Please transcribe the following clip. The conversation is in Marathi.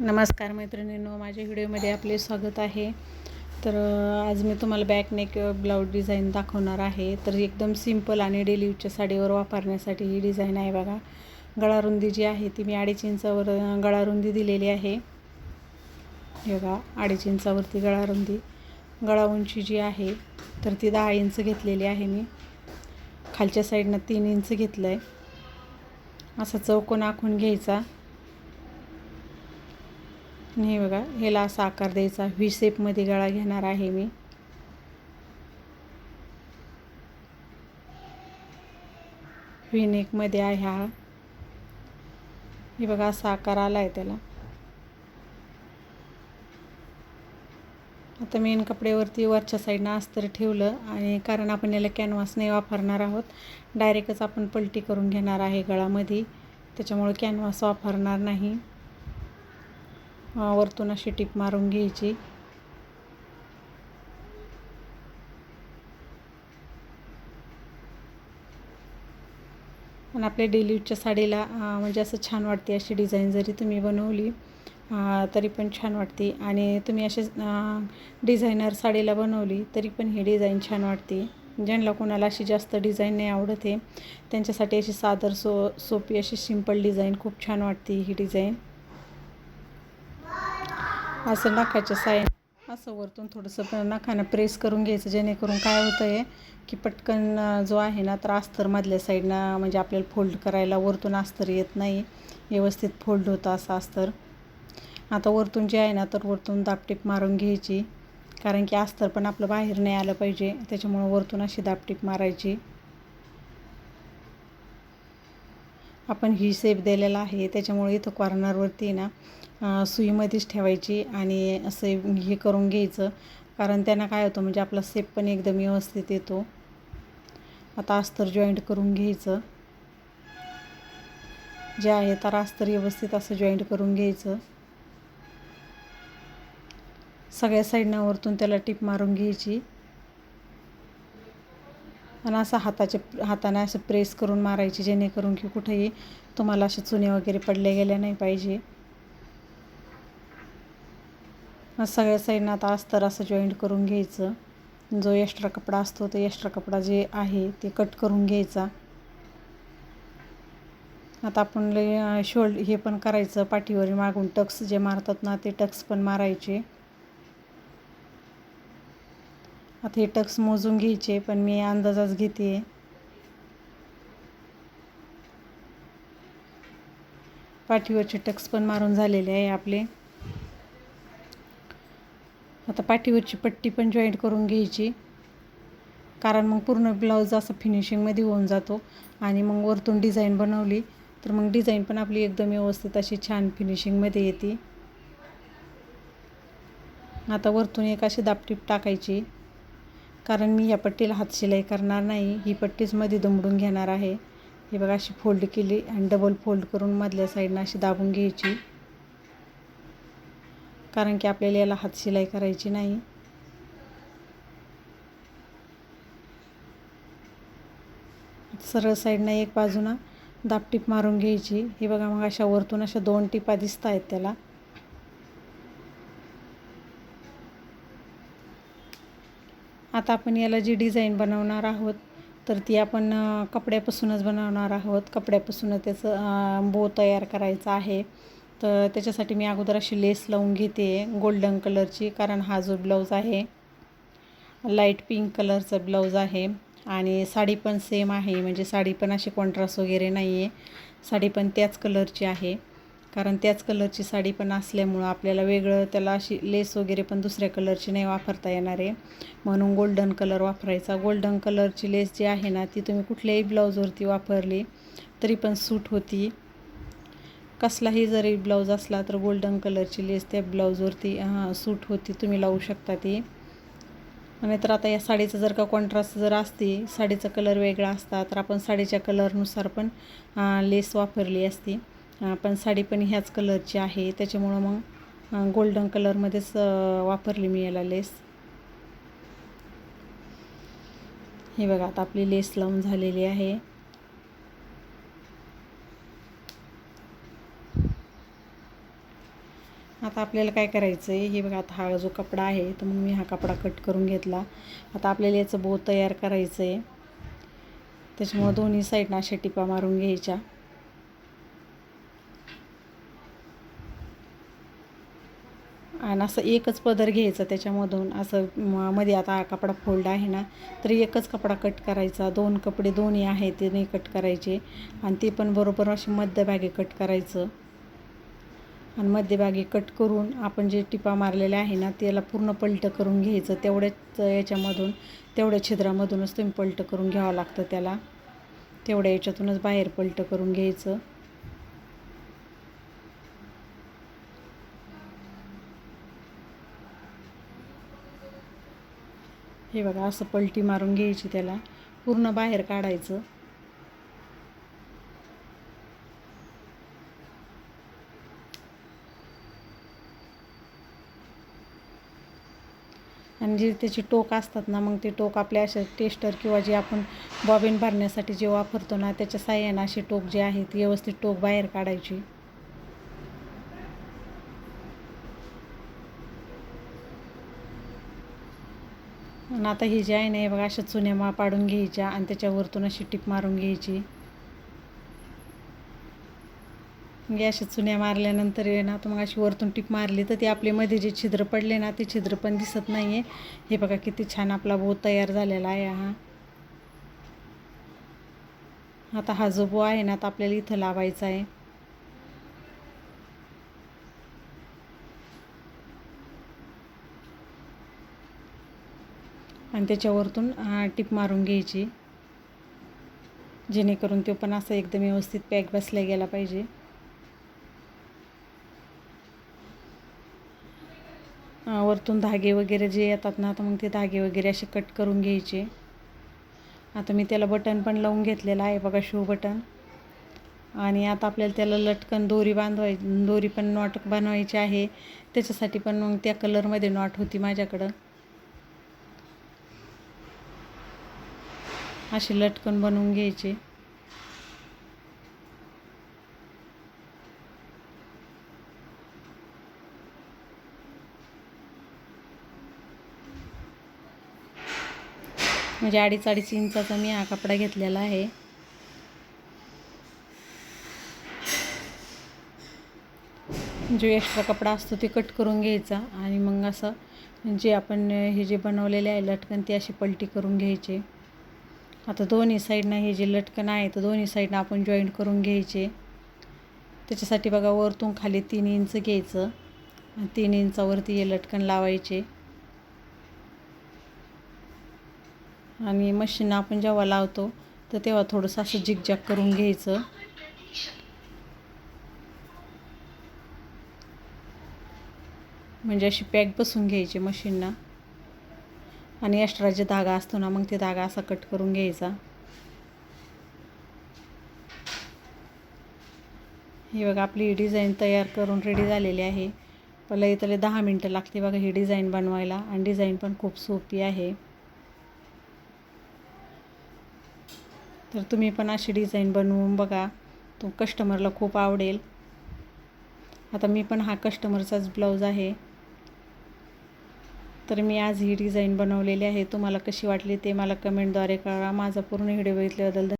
नमस्कार मैत्रिणींनो माझ्या व्हिडिओमध्ये आपले स्वागत आहे. तर आज मी तुम्हाला बॅक नेक ब्लाऊज डिझाईन दाखवणार आहे. तर एकदम सिंपल आणि डेली यूजच्या साडीवर वापरण्यासाठी ही डिझाईन आहे बघा. गळारुंदी जी आहे ती मी अडीच इंचावर गळारुंदी दिलेली आहे. हे बघा अडीच इंचावरती गळारुंदी. गळा उंची जी आहे तर ती दहा इंच घेतलेली आहे मी. खालच्या साईडनं तीन इंच घेतलं आहे असा चौकोन आखून घ्यायचा. आणि हे बघा ह्याला असा आकार द्यायचा. व्ही शेपमध्ये गळा घेणार आहे मी. व्ही नेकमध्ये आहे हा. हे बघा असा आकार आला आहे त्याला. आता मेन कपड्यावरती वरच्या साईडनं अस्तर ठेवलं आणि कारण आपण याला कॅनव्हास नाही वापरणार आहोत डायरेक्टच आपण पलटी करून घेणार आहे गळामध्ये. त्याच्यामुळे कॅनव्हास वापरणार नाही. वरतून अशी टीप मारून घ्यायची. आणि आपल्या डेली यूजच्या साडीला म्हणजे असं छान वाटते अशी डिझाईन जरी तुम्ही बनवली तरी पण छान वाटते. आणि तुम्ही असे डिझायनर साडीला बनवली तरी पण ही डिझाईन छान वाटते. ज्यांना कोणाला अशी जास्त डिझाईन नाही आवडत आहे त्यांच्यासाठी अशी सादर सो सोपी अशी सिंपल डिझाईन खूप छान वाटते ही डिझाईन असं नाकाच्या साय असं वरतून थोडंसं पण प्रेस करून घ्यायचं जेणेकरून काय होतं आहे की पटकन जो आहे ना तर अस्तरमधल्या साईडनं म्हणजे आपल्याला फोल्ड करायला वरतून अस्तर येत नाही. व्यवस्थित फोल्ड होतं असं अस्तर. आता वरतून जे आहे ना तर वरतून दापटीप मारून घ्यायची. कारण की अस्तर पण आपलं बाहेर नाही आलं पाहिजे. त्याच्यामुळं वरतून अशी दापटीप मारायची. आपण ही शेप दिलेला आहे. त्याच्यामुळे इथं कॉर्नरवरती ना सुईमध्येच ठेवायची आणि असं हे करून घ्यायचं. कारण त्यांना काय होतं म्हणजे आपला सेप पण एकदम व्यवस्थित येतो. आता अस्तर जॉईंट करून घ्यायचं. जे आहे तर अस्तर व्यवस्थित असं जॉईंट करून घ्यायचं. सगळ्या साईडनं वरतून त्याला टिप मारून घ्यायची. आणि असं हाताचे हाताने असं प्रेस करून मारायची जेणेकरून की कुठेही तुम्हाला असे चुने वगैरे पडले गेले नाही पाहिजे. सगळ्या साईडनं आता अस्तर असं जॉईंट करून घ्यायचं. जो एक्स्ट्रा कपडा असतो तो एक्स्ट्रा कपडा जे आहे ते कट करून घ्यायचा. आता आपण शोल्ड हे पण करायचं पाठीवर मागून टक्स जे मारतात ना ते टक्स पण मारायचे. आता हे टक्स मोजून घ्यायचे पण मी अंदाजाच घेते. पाठीवरचे टक्स पण मारून झालेले आहे आपले. आता पाठीवरची पट्टी पण जॉईंट करून घ्यायची. कारण मग पूर्ण ब्लाऊज असं फिनिशिंगमध्ये होऊन जातो. आणि मग वरतून डिझाईन बनवली तर मग डिझाईन पण आपली एकदम व्यवस्थित अशी छान फिनिशिंगमध्ये येते. आता वरतून एक अशी दापटीप टाकायची. कारण मी या पट्टीला हात शिलाई करणार नाही. ही पट्टीच मध्ये दुमडून घेणार आहे. ही बघा अशी फोल्ड केली आणि डबल फोल्ड करून मधल्या साईडनं अशी दाबून घ्यायची. कारण की आपल्याला याला हात शिलाई करायची नाही. सरळ साईडनं एक बाजूनं दापटीप मारून घ्यायची. ही बघा मग अशा वरतून अशा दोन टिपा दिसत आहेत त्याला. आता आपण याला जी डिझाईन बनवणार आहोत तर ती आपण कपड्यापासूनच बनवणार आहोत. कपड्यापासूनच त्याचं बो तयार करायचा आहे. तर त्याच्यासाठी मी अगोदर अशी लेस लावून घेते गोल्डन कलरची कारण हा जो ब्लाऊज आहे लाइट पिंक कलरचा ब्लाऊज आहे. आणि साडी पण सेम आहे म्हणजे साडी पण अशी कॉन्ट्रास्ट वगैरे नाही आहे साडी पण त्याच कलरची आहे. कारण त्याच कलरची साडी पण असल्यामुळं आपल्याला वेगळं त्याला अशी लेस वगैरे पण दुसऱ्या कलरची नाही वापरता येणार आहे. म्हणून गोल्डन कलर वापरायचा. गोल्डन कलरची लेस जी आहे ना ती तुम्ही कुठल्याही ब्लाऊजवरती वापरली तरी पण सूट होती. कसलाही जरी ब्लाऊज असला तर गोल्डन कलरची लेस त्या ब्लाऊजवरती सूट होती. तुम्ही लावू शकता ती. नाहीतर आता या साडीचं जर का कॉन्ट्रास्ट जर असती साडीचा कलर वेगळा असता तर आपण साडीच्या कलरनुसार पण लेस वापरली असती. पण साडी पण ह्याच कलरची आहे त्याच्यामुळं मग गोल्डन कलरमध्येच वापरली मी याला लेस. हे बघा आता आपली लेस लावून झालेली आहे. आता आपल्याला काय करायचं आहे हे बघा आता हा जो कपडा आहे तर मग मी हा कपडा कट करून घेतला. आता आपल्याला याचं बो तयार करायचं आहे त्याच्यामुळं दोन्ही साईडनं अशा टिपा मारून घ्यायच्या. आणि असं एकच पदर घ्यायचं त्याच्यामधून. असं मध्ये आता कपडा फोल्ड आहे ना तर एकच कपडा कट करायचा. दोन कपडे दोन्ही आहेत ते नाही कट करायचे. आणि ते पण बरोबर असे मध्यभागी कट करायचं. आणि मध्यभागी कट करून आपण जे टिपा मारलेल्या आहे ना त्याला पूर्ण पलटं करून घ्यायचं. तेवढ्याच याच्यामधून तेवढ्या छिद्रामधूनच तुम्ही पलटं करून घ्यावं लागतं त्याला. तेवढ्या याच्यातूनच बाहेर पलटं करून घ्यायचं. हे बघा असं पलटी मारून घ्यायची त्याला. पूर्ण बाहेर काढायचं. आणि जे त्याचे टोक असतात ना मग ते टोक आपल्या अशा टेस्टर किंवा जे आपण बॉबिन भरण्यासाठी जे वापरतो ना त्याच्या साह्यानं असे टोक जे आहेत व्यवस्थित टोक बाहेर काढायची. आणि आता ही जी आहे ना हे बघा अशा चुन्या मा पाडून घ्यायच्या आणि त्याच्यावरतून अशी टीप मारून घ्यायची. मग अशा चुन्या मारल्यानंतर आहे ना तर मग अशी वरतून टीप मारली तर ती आपले मध्ये जे छिद्र पडले ना ते छिद्र पण दिसत नाही आहे हे बघा किती छान आपला बो तयार झालेला आहे हा. आता हा जो बो आहे ना तर आपल्याला इथं लावायचा आहे. आणि त्याच्यावरतून टिप मारून घ्यायची. जेणेकरून तो पण असं एकदम व्यवस्थित पॅक बसला गेला पाहिजे. वरतून धागे वगैरे जे येतात ना तर मग ते धागे वगैरे असे कट करून घ्यायचे. आता मी त्याला बटन पण लावून घेतलेलं आहे बघा शो बटन. आणि आता आपल्याला त्याला लटकन दोरी बांधवाय दोरी पण नॉट बनवायची आहे. त्याच्यासाठी पण मग त्या कलरमध्ये नॉट होती माझ्याकडं. अशी लटकन बनवून घ्यायची. म्हणजे अडीच अडीच इंचाचा मी हा कपडा घेतलेला आहे. जो एक्स्ट्रा कपडा असतो ते कट करून घ्यायचा आणि मग असं जे आपण हे जे बनवलेले आहे लटकन ते अशी पलटी करून घ्यायचे. आता दोन्ही साईडनं हे जे लटकन आहे तर दोन्ही साईडनं आपण जॉईंट करून घ्यायचे. त्याच्यासाठी बघा वरतून खाली तीन इंच घ्यायचं आणि तीन इंचावरती हे लटकन लावायचे. आणि मशीन आपण जेव्हा लावतो तर तेव्हा थोडंसं असं झिकझॅक करून घ्यायचं. म्हणजे अशी पॅक बसून घ्यायची मशीनना आणि एक्स्ट्रा जे धागा असतो ना मग ते धागा असा कट करून घ्यायचा. ही बघा आपली ही डिझाईन तयार करून रेडी झालेली आहे. पहिला इथले दहा मिनटं लागते बघा ही डिझाईन बनवायला. आणि डिझाईन पण खूप सोपी आहे. तर तुम्ही पण अशी डिझाईन बनवून बघा. तो कस्टमरला खूप आवडेल. आता मी पण हा कस्टमरचाच ब्लाऊज आहे. तर मी आज ही डिझाईन बनवलेली आहे. तुम्हाला कशी वाटली ते मला कमेंटद्वारे कळवा. माझा पूर्ण व्हिडिओ बघितल्याबद्दल